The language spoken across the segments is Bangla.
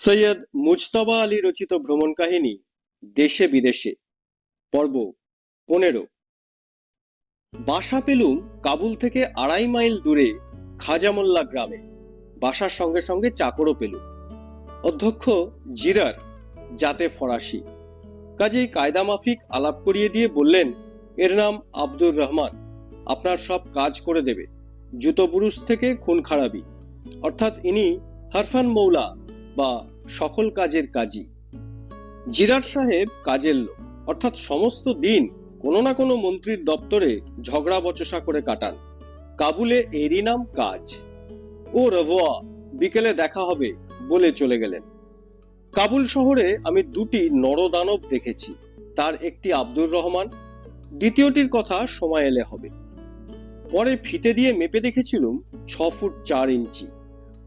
সৈয়দ মুজতবা আলী রচিত ভ্রমণ কাহিনী, দেশে বিদেশে, পর্ব পনেরো। বাসা পেলুম কাবুল থেকে আড়াই মাইল দূরে খাজামোল্লা গ্রামে। বাসার সঙ্গে সঙ্গে চাকরও পেলুম। অধ্যক্ষ জিরার জাতে ফরাসি। কাজেই কায়দা মাফিক আলাপ করিয়ে দিয়ে বললেন, এর নাম আব্দুর রহমান। আপনার সব কাজ করে দেবে। জুতো বুরুস থেকে খুন খারাপি। অর্থাৎ ইনি হারফান মৌলা বা সকল কাজের কাজী জিরাট সাহেব কাজের লোক, অর্থাৎ সমস্ত দিন কোনো না কোনো মন্ত্রীর দপ্তরে ঝগড়া বচসা করে কাটান। কাবুলে এরই নাম কাজ। ও রভোয়া, বিকেলে দেখা হবে বলে চলে গেলেন। কাবুল শহরে আমি দুটি নরদানব দেখেছি, তার একটি আব্দুর রহমান, দ্বিতীয়টির কথা সময় এলে হবে। পরে ফিতে দিয়ে মেপে দেখেছিলুম ছ ফুট চার ইঞ্চি।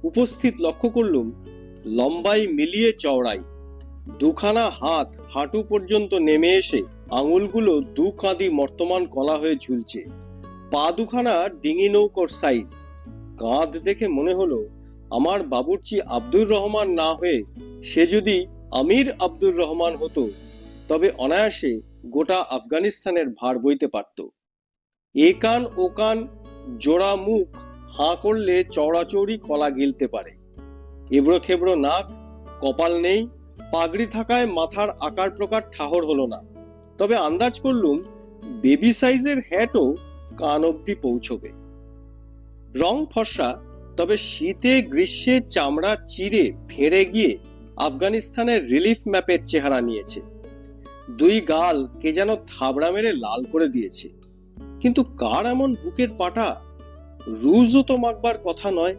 উপস্থিত লক্ষ্য করলুম লম্বাই মিলিয়ে চওড়াই দুখানা হাত হাঁটু পর্যন্ত নেমে এসে আঙুলগুলো দু কাঁদি মর্তমান কলা হয়ে ঝুলছে। পা দুখানা ডিঙি নৌকোর সাইজ। কাঁধ দেখে মনে হলো, আমার বাবুর্চি আব্দুর রহমান না হয়ে সে যদি আমির আব্দুর রহমান হতো, তবে অনায়াসে গোটা আফগানিস্তানের ভার বইতে পারত। এ কান ও কান, জোড়া মুখ, হাঁ করলে চওড়াচৌড়ি কলা গিলতে পারে। এবড়ো খেবড়ো নাক, কপাল নেই, পাগড়ি থাকায় মাথার আকার প্রকার ঠাহর হলো না। তবে আন্দাজ করলুম, বেবি সাইজের হ্যাটও কান অব্দি পৌঁছবে। রং ফর্সা, তবে শীতে, গ্রীষ্মে চামড়া চিরে ফেড়ে গিয়ে আফগানিস্তানের রিলিফ ম্যাপের চেহারা নিয়েছে। দুই গাল কে যেন থাবড়া মেরে লাল করে দিয়েছে। কিন্তু কার এমন বুকের পাটা? রুজও তো মাখবার কথা নয়।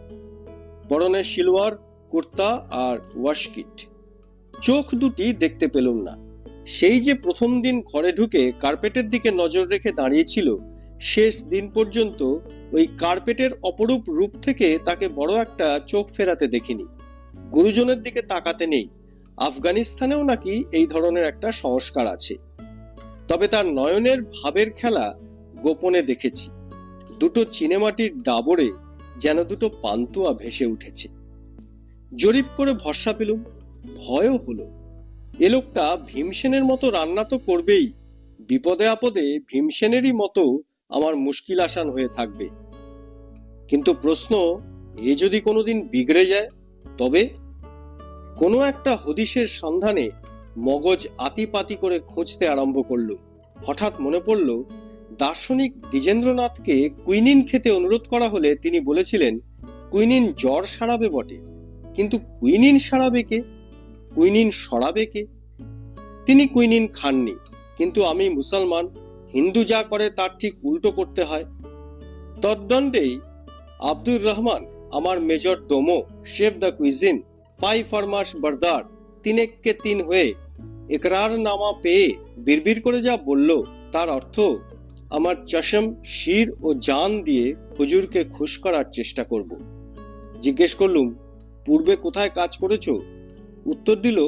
পরনে সিলোয়ার কুর্তা আর ওয়াশকিট চোখ দুটি দেখতে পেলুম না। সেই যে প্রথম দিন ঘরে ঢুকে কার্পেটের দিকে নজর রেখে দাঁড়িয়েছিল, শেষ দিন পর্যন্ত ওই কার্পেটের অপরূপ রূপ থেকে তাকে বড় একটা চোখ ফেরাতে দেখিনি। গুরুজনের দিকে তাকাতে নেই। আফগানিস্তানেও নাকি এই ধরনের একটা সংস্কার আছে। তবে তার নয়নের ভাবের খেলা গোপনে দেখেছি। দুটো চিনেমাটির ডাবরে যেন দুটো পান্তুয়া ভেসে উঠেছে। জরিপ করে ভরসা পেলুম, ভয়ও হলো। এ লোকটা ভীমসেনের মতো রান্না তো করবেই, বিপদে আপদে ভীমসেনেরই মতো আমার মুশকিল আসান হয়ে থাকবে। কিন্তু প্রশ্ন, এ যদি কোনোদিন বিগড়ে যায়, তবে? কোনো একটা হদিশের সন্ধানে মগজ আতিপাতি করে খুঁজতে আরম্ভ করল হঠাৎ মনে পড়ল, দার্শনিক দ্বিজেন্দ্রনাথকে কুইনিন খেতে অনুরোধ করা হলে তিনি বলেছিলেন, কুইনিন জ্বর সারাবে বটে। কিন্তু কুইনিন সারাবে কে? কুইনিন সরাবে কে? তিনি কুইনিন খাননি, কিন্তু আমি মুসলমান, হিন্দু যা করে তার ঠিক উল্টো করতে হয়। তদ্দণ্ডেই আব্দুর রহমান, আমার majordomo, chef the cuisine five ফরমাস বরদার, তিনেককে তিন হয়ে একরার নামা পেয়ে বিড়বিড় করে যা বলল, তার অর্থ আমার চশম, শির ও জান দিয়ে হুজুরকে খুশ করার চেষ্টা করব। জিজ্ঞেস করলুম পূর্বে কোথায় কাজ করেছ? উত্তর দিল,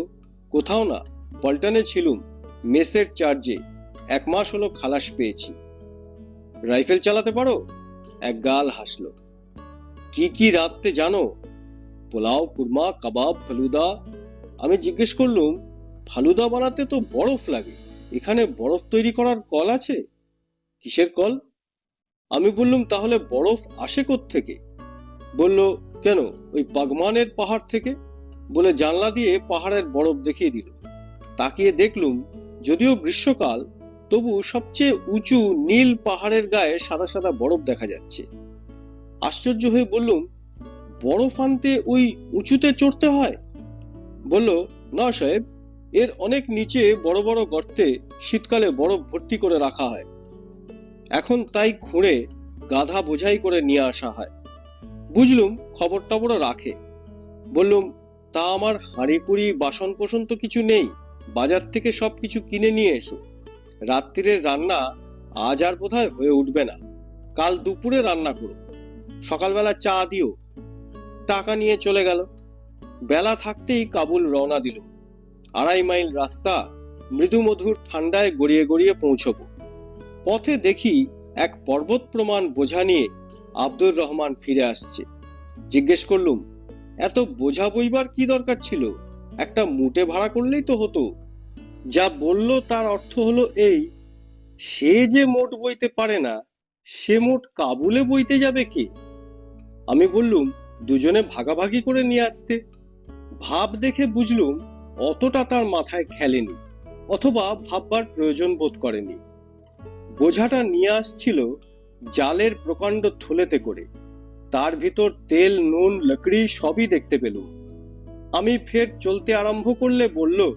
কোথাও না, পল্টনে ছিলুম, মেসের চার্জে। এক মাস হলো খালাস পেয়েছি। রাইফেল চালাতে পারো? এক গাল হাসলো। কি কি রাখতে জানো? পোলাও, কুরমা, কাবাব, ফালুদা। আমি জিজ্ঞেস করলুম, ফালুদা বানাতে তো বরফ লাগে, এখানে বরফ তৈরি করার কল আছে? কিসের কল? আমি বললুম, তাহলে বরফ আসে থেকে বলল কেন? ওই বাগমানের পাহাড় থেকে? বলে জানলা দিয়ে পাহাড়ের বরফ দেখিয়ে দিল। তাকিয়ে দেখলুম, যদিও গ্রীষ্মকাল, তবু সবচেয়ে উঁচু নীল পাহাড়ের গায়ে সাদা সাদা বরফ দেখা যাচ্ছে। আশ্চর্য হয়ে বললুম, বরফ আনতে ওই উঁচুতে চড়তে হয়? বলল, না সাহেব, এর অনেক নিচে বড় বড় গর্তে শীতকালে বরফ ভর্তি করে রাখা হয়। এখন তাই খুঁড়ে গাধা বোঝাই করে নিয়ে আসা হয়। বুঝলুম খবর টবরও রাখে। বললুম, তা আমার হাঁড়ি কুড়ি বাসন কোসন তো কিছু নেই, বাজার থেকে সব কিছু কিনে নিয়ে এসো। রাত্রিরের রান্না আজ আর বোধহয় হয়ে উঠবে না। কাল দুপুরে রান্না করো। সকালবেলা চা দিও। টাকা নিয়ে চলে গেল। বেলা থাকতেই কাবুল রওনা দিল। আড়াই মাইল রাস্তা মৃদু মধুর ঠান্ডায় গড়িয়ে গড়িয়ে পৌঁছব। পথে দেখি এক পর্বত প্রমাণ বোঝা নিয়ে আব্দুর রহমান ফিরে আসছে। জিজ্ঞেস করলুম, এত বোঝা বইবার কি দরকার ছিল? একটা মুটে ভাড়া করলেই তো হতো। যা বলল তার অর্থ হলো এই, সে যে মোট বইতে পারে না, সে মোট কাবুলে বইতে যাবে কে? আমি বললুম, দুজনে ভাগাভাগি করে নিয়ে আসতে। ভাব দেখে বুঝলুম, অতটা তার মাথায় খেলেনি, অথবা ভাববার প্রয়োজন বোধ করেনি। বোঝাটা নিয়ে আসছিল জালের প্রকাণ্ড থলেতে করে। তার ভিতর তেল, নুন, লকড়ি সবই দেখতে পেলুম। আমি ফের চলতে আরম্ভ করলে বলল,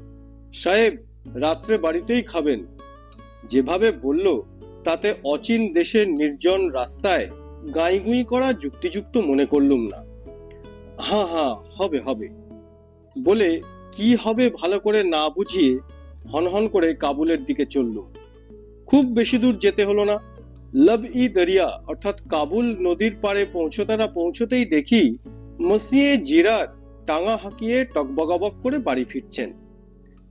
সাহেব, রাত্রে বাড়িতেই খাবেন। যেভাবে বলল, তাতে অচিন দেশের নির্জন রাস্তায় গাঁইগুঁই করা যুক্তিযুক্ত মনে করলুম না। হা হা হবে হবে। বলে কি হবে ভালো করে না বুঝিয়ে হনহন করে কাবুলের দিকে চললুম। খুব বেশি দূর যেতে হলো না। লব ই দরিয়া অর্থাৎ কাবুল নদীর পাড়ে পৌঁছতে না পৌঁছতেই দেখি মসিয়ে জিরার টাঙা হাঁকিয়ে টকবগাবক করে বাড়ি ফিরছেন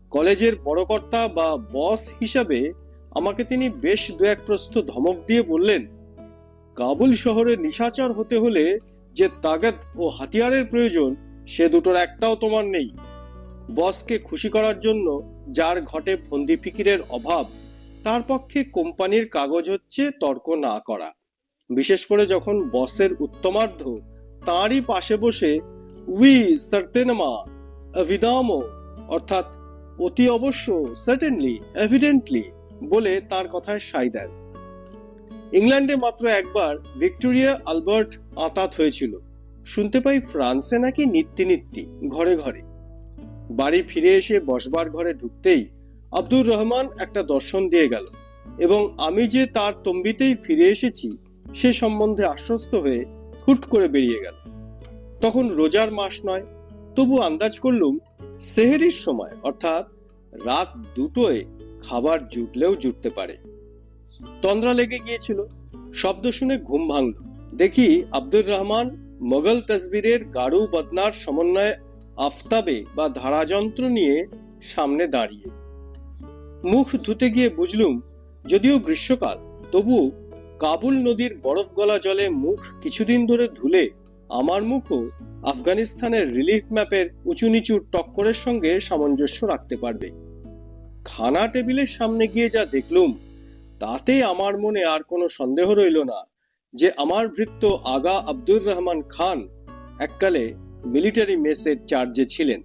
কলেজের বড়কর্তা বা বস হিসাবে আমাকে তিনি বেশ দু এক প্রস্থ ধমক দিয়ে বললেন কাবুল শহরে নিশাচর হতে হলে যে তাগত ও হাতিয়ারের প্রয়োজন, সে দুটোর একটাও তোমার নেই। বসকে খুশি করার জন্য যার ঘটে ফন্দি ফিকিরের অভাব তার পক্ষে কোম্পানির কাগজ হচ্ছে তর্ক না করা। বিশেষ করে যখন বসের উত্তমার্ধ তাঁরই পাশে বসে উই সার্তেনমা অভিদামো অর্থাৎ অতি অবশ্য, সার্টেনলি, এভিডেন্টলি বলে তার কথায় সাই দেন। ইংল্যান্ডে মাত্র একবার ভিক্টোরিয়া আলবার্ট আতাত হয়েছিল। শুনতে পাই ফ্রান্সে নাকি নিত্যি নিত্যি, ঘরে ঘরে। বাড়ি ফিরে এসে বসবার ঘরে ঢুকতেই আব্দুর রহমান একটা দর্শন দিয়ে গেল এবং আমি যে তার তম্বিতেই ফিরে এসেছি, সে সম্বন্ধে আশ্বস্ত হয়ে হুট করে বেরিয়ে গেল। তখন রোজার মাস নয়, তবু আন্দাজ করলুম সেহেরির সময়, অর্থাৎ রাত দুটোয় খাবার জুটলেও জুটতে পারে। তন্দ্রা লেগে গিয়েছিল, শব্দ শুনে ঘুম ভাঙল। দেখি আব্দুর রহমান মোগল তসবিরের গাড়ু বদনার সমন্বয়ে আফতাবে বা ধারাযন্ত্র নিয়ে সামনে দাঁড়িয়ে। মুখ ধুতে গিয়ে বুঝলুম, যদিও গ্রীষ্মকাল তবু কাবুল নদীর বরফ গলা জলে মুখ কিছুদিন ধরে ধুলে আমার মুখও আফগানিস্তানের রিলিফ ম্যাপের উঁচু নিচুর টক্করের সঙ্গে সামঞ্জস্য রাখতে পারবে। খানা টেবিলের সামনে গিয়ে যা দেখলুম তাতে আমার মনে আর কোনো সন্দেহ রইল না যে আমার ভৃত্য আগা আব্দুর রহমান খান এককালে মিলিটারি মেসের চার্জে ছিলেন।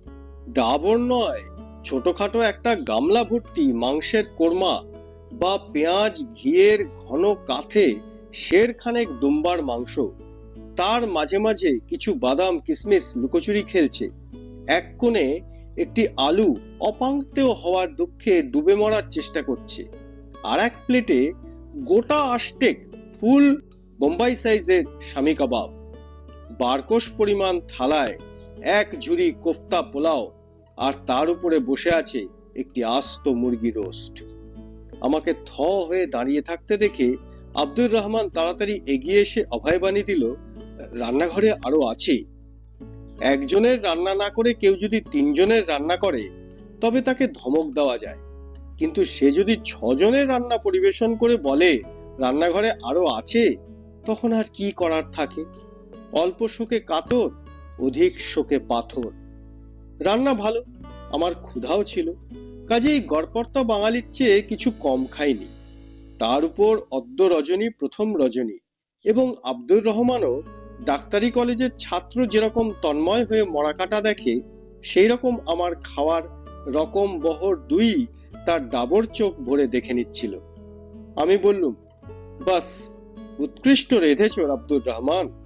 ডাবর নয় ছোটখাটো একটা গামলা ভর্তি মাংসের কোরমা বা পেঁয়াজ, ঘিয়ের ঘন কাথে শেরখানেক দুম্বার মাংস। তার মাঝে মাঝে কিছু বাদাম কিশমিশ লুকোচুরি খেলছে। এক কোণে একটি আলু অপাঙ্ক্তেও হওয়ার দুঃখে ডুবে মরার চেষ্টা করছে। আর এক প্লেটে গোটা আষ্টেক ফুল বোম্বাই সাইজের স্বামী কাবাব। বারকোষ পরিমাণ থালায় এক ঝুড়ি কোফতা পোলাও আর তার উপরে বসে আছে একটি আস্ত মুরগি রোস্ট। আমাকে থ হয়ে দাঁড়িয়ে থাকতে দেখে আব্দুর রহমান তাড়াতাড়ি এগিয়ে এসে অভয় অভয়বাণী দিল, রান্নাঘরে আরও আছে। একজনের রান্না না করে কেউ যদি তিনজনের রান্না করে, তবে তাকে ধমক দেওয়া যায়। কিন্তু সে যদি ছজনের রান্না পরিবেশন করে বলে, রান্নাঘরে আরও আছে তখন আর কি করার থাকে? অল্প শোকে কাতর, অধিক শোকে পাথর। রান্না ভালো, আমার ক্ষুধাও ছিল। কাজেই গড়পর্তা বাঙালির চেয়ে কিছু কম খাইনি। তার উপর অদ্য রজনী প্রথম রজনী এবং আব্দুর রহমানও ডাক্তারি কলেজের ছাত্র যেরকম তন্ময় হয়ে মরাকাটা দেখে সেই রকম আমার খাওয়ার রকম বহর দুই তার ডাবর চোখ ভরে দেখে নিচ্ছিল। আমি বললুম, বাস, উৎকৃষ্ট রেধেছ আব্দুর রহমান।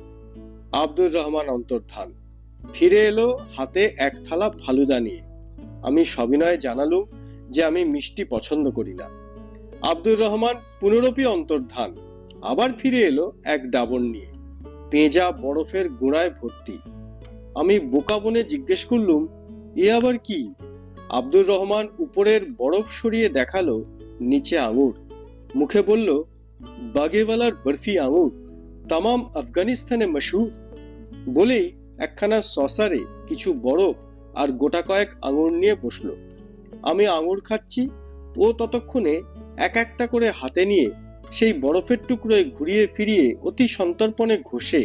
আব্দুর রহমান অন্তর্ধান। ফিরে এলো হাতে এক থালা ফালুদা নিয়ে। আমি সবিনয়ে জানালুম যে আমি মিষ্টি পছন্দ করি না। আব্দুর রহমান পুনরপি অন্তর্ধান। আবার ফিরে এলো এক ডাবর নিয়ে। পেঁজা বরফের গুঁড়ায় ভর্তি। আমি বোকা বনে জিজ্ঞেস করলুম, এ আবার কি? আব্দুর রহমান উপরের বরফ সরিয়ে দেখাল নিচে আঙুর। মুখে বলল, বাগেওয়ালার বরফি আঙুর তামাম আফগানিস্তানে মশহুর বলেই একখানা সসারে কিছু বরফ আর গোটা কয়েক আঙুর নিয়ে বসল। আমি আঙুর খাচ্ছি, ও ততক্ষণে এক একটা করে হাতে নিয়ে সেই বরফের টুকরোয় ঘুরিয়ে ফিরিয়ে অতি সন্তর্পণে ঘষে,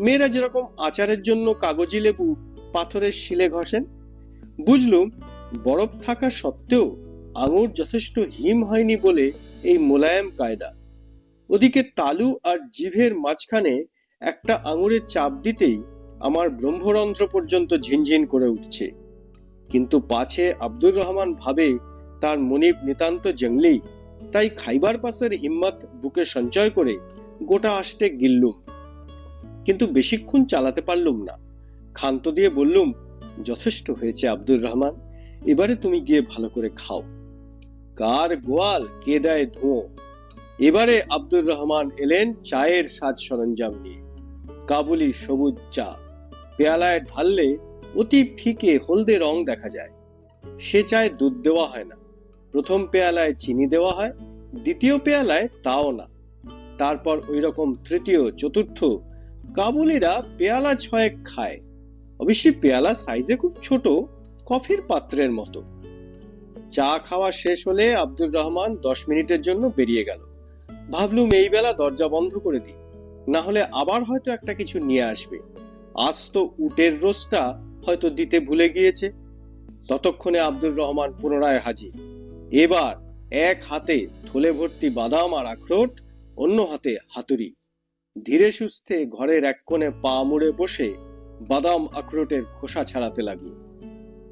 মেয়েরা যেরকম আচারের জন্য কাগজি লেবু পাথরের শিলে ঘষেন? বুঝলুম, বরফ থাকা সত্ত্বেও আঙুর যথেষ্ট হিম হয়নি বলে এই মোলায়েম কায়দা। ওদিকে তালু আর জিভের মাঝখানে একটা আঙুরের চাপ দিতেই আমার ব্রহ্মরন্ধ্র পর্যন্ত ঝিনঝিন করে উঠছে। কিন্তু পাছে আব্দুর রহমান ভাবে তার মনিব নিতান্ত জঙ্গলি, তাই খাইবার পাসের হিম্মত বুকে সঞ্চয় করে গোটা আষ্টে গিললুম। কিন্তু বেশিক্ষণ চালাতে পারলুম না। ক্ষান্ত দিয়ে বললুম, যথেষ্ট হয়েছে আব্দুর রহমান, এবারে তুমি গিয়ে ভালো করে খাও। কার গোয়াল কে দেয় ধোঁয়া? এবারে আব্দুর রহমান এলেন চায়ের সাজ সরঞ্জাম নিয়ে। কাবুলি সবুজ চা। পেয়ালায় ঢাললে অতি ফিকে হলদে রং দেখা যায়। সে চায় দুধ দেওয়া হয় না। প্রথম পেয়ালায় চিনি দেওয়া হয়, দ্বিতীয় পেয়ালায় তাও না। তারপর ওই রকম তৃতীয়, চতুর্থ কাবুলিরা পেয়ালা ছয়েক খায়। অবশ্যই পেয়ালা সাইজে খুব ছোট, কফির পাত্রের মতো। চা খাওয়া শেষ হলে আব্দুর রহমান দশ মিনিটের জন্য বেরিয়ে গেল। ভাবলুম এই বেলা দরজা বন্ধ করে দিই। না হলে আবার হয়তো একটা কিছু নিয়ে আসবে। আজ তো উটের রোজটা হয়তো দিতে ভুলে গিয়েছে। ততক্ষণে আব্দুর রহমান পুনরায় হাজির। এবার এক হাতে থলে ভর্তি বাদাম আর আখরোট, অন্য হাতে হাতুড়ি। ধীরে সুস্থে ঘরের এক কোণে পা মুড়ে বসে বাদাম আখরোটের খোসা ছাড়াতে লাগল।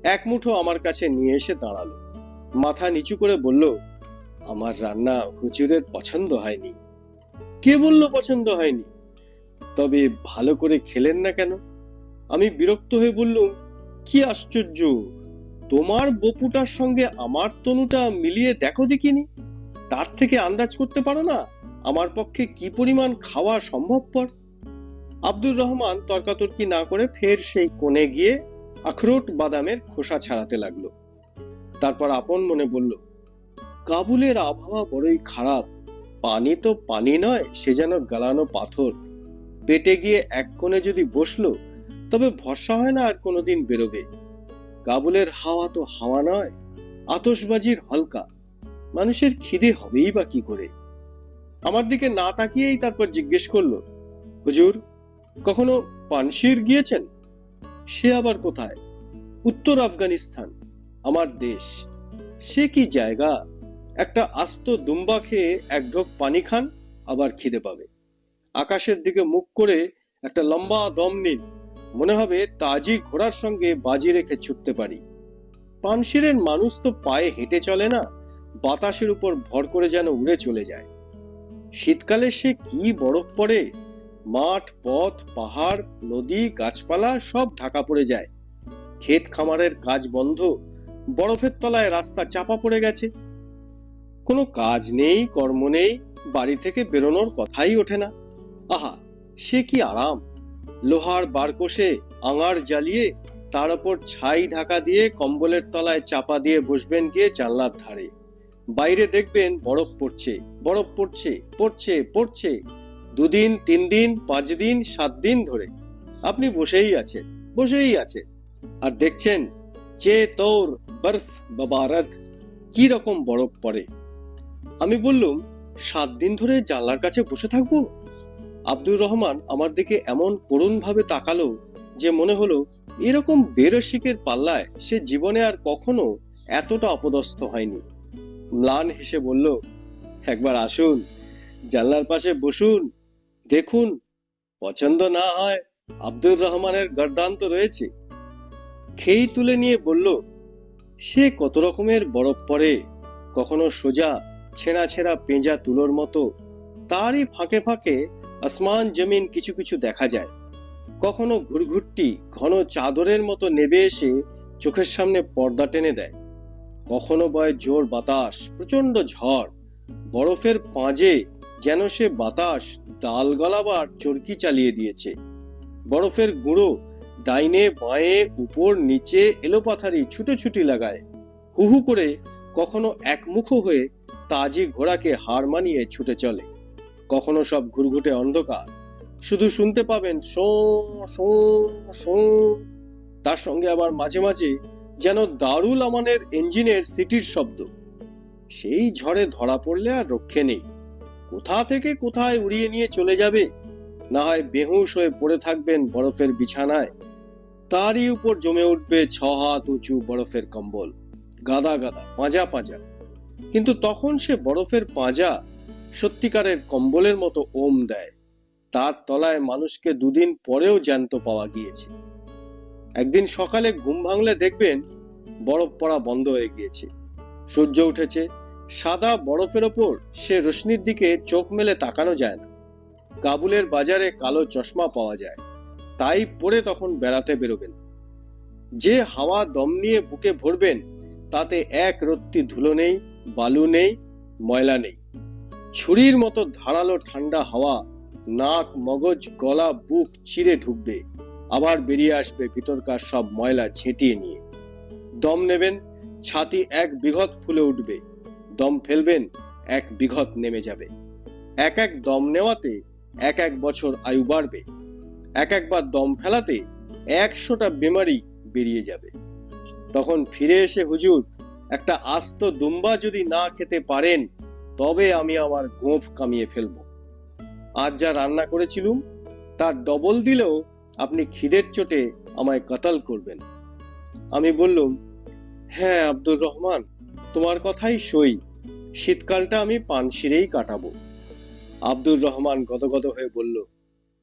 এক মুঠো আমার কাছে নিয়ে এসে দাঁড়াল। মাথা নিচু করে বলল, আমার রান্না হুজুরের পছন্দ হয়নি। কে বলল পছন্দ হয়নি? তবে ভালো করে খেলেন না কেন? আমি বিরক্ত হয়ে বললুম, কি আশ্চর্য! তোমার বপুটার সঙ্গে আমার তনুটা মিলিয়ে দেখো দেখিনি। তার থেকে আন্দাজ করতে পারো না আমার পক্ষে কি পরিমাণ খাওয়া সম্ভবপর? আব্দুর রহমান তর্কাতর্কি না করে ফের সেই কোণে গিয়ে আখরোট বাদামের খোসা ছাড়াতে লাগল। তারপর আপন মনে বলল, কাবুলের আবহাওয়া বড়ই খারাপ। পানি তো পানি নয়, সে যেন গালানো পাথর। পেটে গিয়ে এক কোণে যদি বসল, তবে ভরসা হয় না আর কোনোদিন বেরোবে। কাবুলের হাওয়া তো হাওয়া নয় আতসবাজির হলকা। মানুষের খিদে হবেই বা কি করে? আমার দিকে না তাকিয়েই তারপর জিজ্ঞেস করল, হুজুর, কখনো পানশির গিয়েছেন? সে আবার কোথায়? উত্তর আফগানিস্তান, আমার দেশ। সে কি জায়গা? একটা আস্ত দুম্বা খেয়ে এক ঢোক পানি খান, আবার খিদে পাবে। আকাশের দিকে মুখ করে একটা লম্বা দম নিন। মনে হবে তাজি ঘোড়ার সঙ্গে বাজি রেখে ছুটতে পারি। পানশিরের মানুষ তো পায়ে হেঁটে চলে না, বাতাসের উপর ভর করে যেন উড়ে চলে যায়। শীতকালে সে কি বরফ পড়ে? মাঠ, পথ, পাহাড়, নদী, গাছপালা সব ঢাকা পড়ে যায়। ক্ষেত খামারের কাজ বন্ধ, বরফের তলায় রাস্তা চাপা পড়ে গেছে। কোনো কাজ নেই, কর্ম নেই, বাড়ি থেকে বেরোনোর কথাই ওঠে না। আহা, সে কি আরাম? লোহার বারকোষে আঙার জ্বালিয়ে তার ওপর ছাই ঢাকা দিয়ে কম্বলের তলায় চাপা দিয়ে বসবেন গিয়ে জানলার ধারে। বাইরে দেখবেন বরফ পড়ছে বরফ পড়ছে পড়ছে পড়ছে। দুদিন তিন দিন পাঁচ দিন সাত দিন ধরে। আপনি বসেই আছে বসেই আছে আর দেখছেন চে তোর বরফ বাবারদ, কি রকম বরফ পড়ে। আমি বললুম সাত দিন ধরে জানলার কাছে বসে থাকব? আব্দুর রহমান আমার দিকে এমন করুণ ভাবে তাকালো যে মনে হলো, এরকম বেরসিকের পাল্লায় সে জীবনে আর কখনো এতটা অপদস্থ হয়নি। ম্লান হেসে বলল, একবার আসুন, জানলার পাশে বসুন, দেখুন, পছন্দ না হয় আব্দুর রহমানের গর্দান তো রয়েছে। খেই তুলে নিয়ে বলল, সে কত রকমের বরফ পড়ে, কখনো সোজা ছেঁড়া ছেঁড়া পেঁজা তুলোর মতো, তারই ফাঁকে ফাঁকে আসমান, জমিন কিছু কিছু দেখা যায়। কখনো ঘুরঘুরটি ঘন চাদরের মতো নেবে এসে চোখের সামনে পর্দা টেনে দেয়। কখনো বয় জোর বাতাস প্রচণ্ড ঝড়, বরফের পাঁজে যেন সে বাতাস ডাল গলাবার চরকি চালিয়ে দিয়েছে। বরফের গুঁড়ো ডাইনে বাঁয়ে উপর নিচে এলোপাথারি ছুটোছুটি লাগায়। হুহু করে কখনো একমুখো হয়ে তাজি ঘোড়াকে হার মানিয়ে ছুটে চলে। কখনো সব ঘুরঘুটে অন্ধকার। শুধু শুনতে পাবেন তার সঙ্গে আবার মাঝে মাঝে যেন দারুল আমানের ইঞ্জিনের সিটির শব্দ। সেই ঝড়ে ধরা পড়লে আর রক্ষে নেই। কোথা থেকে কোথায় উড়িয়ে নিয়ে চলে যাবে? না হয় বেহুশ হয়ে পড়ে থাকবেন বরফের বিছানায়। তারই উপর জমে উঠবে ছ হাত উঁচু বরফের কম্বল। গাদা গাদা, পাঁজা পাঁজা। কিন্তু তখন সে বরফের পাঁজা সত্যিকারের কম্বলের মতো ওম দেয়। তার তলায় মানুষকে দুদিন পরেও জ্যান্ত পাওয়া গিয়েছে। একদিন সকালে ঘুম ভাঙলে দেখবেন বরফ পড়া বন্ধ হয়ে গিয়েছে। সূর্য উঠেছে, সাদা বরফের ওপর সে রশ্মির দিকে চোখ মেলে তাকানো যায় না। কাবুলের বাজারে কালো চশমা পাওয়া যায়। তাই পরে তখন বেড়াতে বেরোবেন। যে হাওয়া দম নিয়ে বুকে ভরবেন, তাতে এক রত্তি ধুলো নেই, বালু নেই, ময়লা নেই। ছুরির মতো ধারালো ঠান্ডা হাওয়া, নাক, মগজ, গলা, বুক চিরে ঢুকবে। আবার বেরিয়ে আসবে ভিতরকার সব ময়লা ঝেঁটিয়ে নিয়ে। দম নেবেন, ছাতি এক বিঘত ফুলে উঠবে। দম ফেলবেন, এক বিঘত নেমে যাবে। এক এক দম নেওয়াতে এক এক বছর আয়ু বাড়বে। এক একবার দম ফেলাতে একশোটা বেমারি বেরিয়ে যাবে। তখন ফিরে এসে হুজুর, একটা আস্ত দুম্বা যদি না খেতে পারেন তবে আমি আমার গোঁফ কামিয়ে ফেলব। আজ যা রান্না করেছিলুম, তার ডবল দিলেও আপনি খিদের চোটে আমায় কাতাল করবেন। আমি বললুম হ্যাঁ আব্দুর রহমান, তোমার কথাই সই। শীতকালটা আমি পানশিরেই কাটাবো। আব্দুর রহমান গদগদ হয়ে বলল,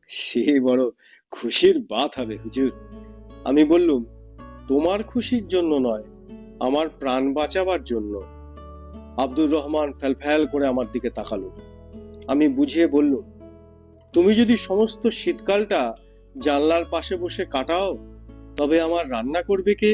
সে বড় খুশির বাত হবে হুজুর। আমি বললুম, তোমার খুশির জন্য নয়, আমার প্রাণ বাঁচাবার জন্য। আব্দুর রহমান ফ্যালফ্যাল করে আমার দিকে তাকালো। আমি বুঝিয়ে বলল, তুমি যদি সমস্ত শীতকালটা জানলার পাশে বসে কাটাও, তবে আমার রান্না করবে কে?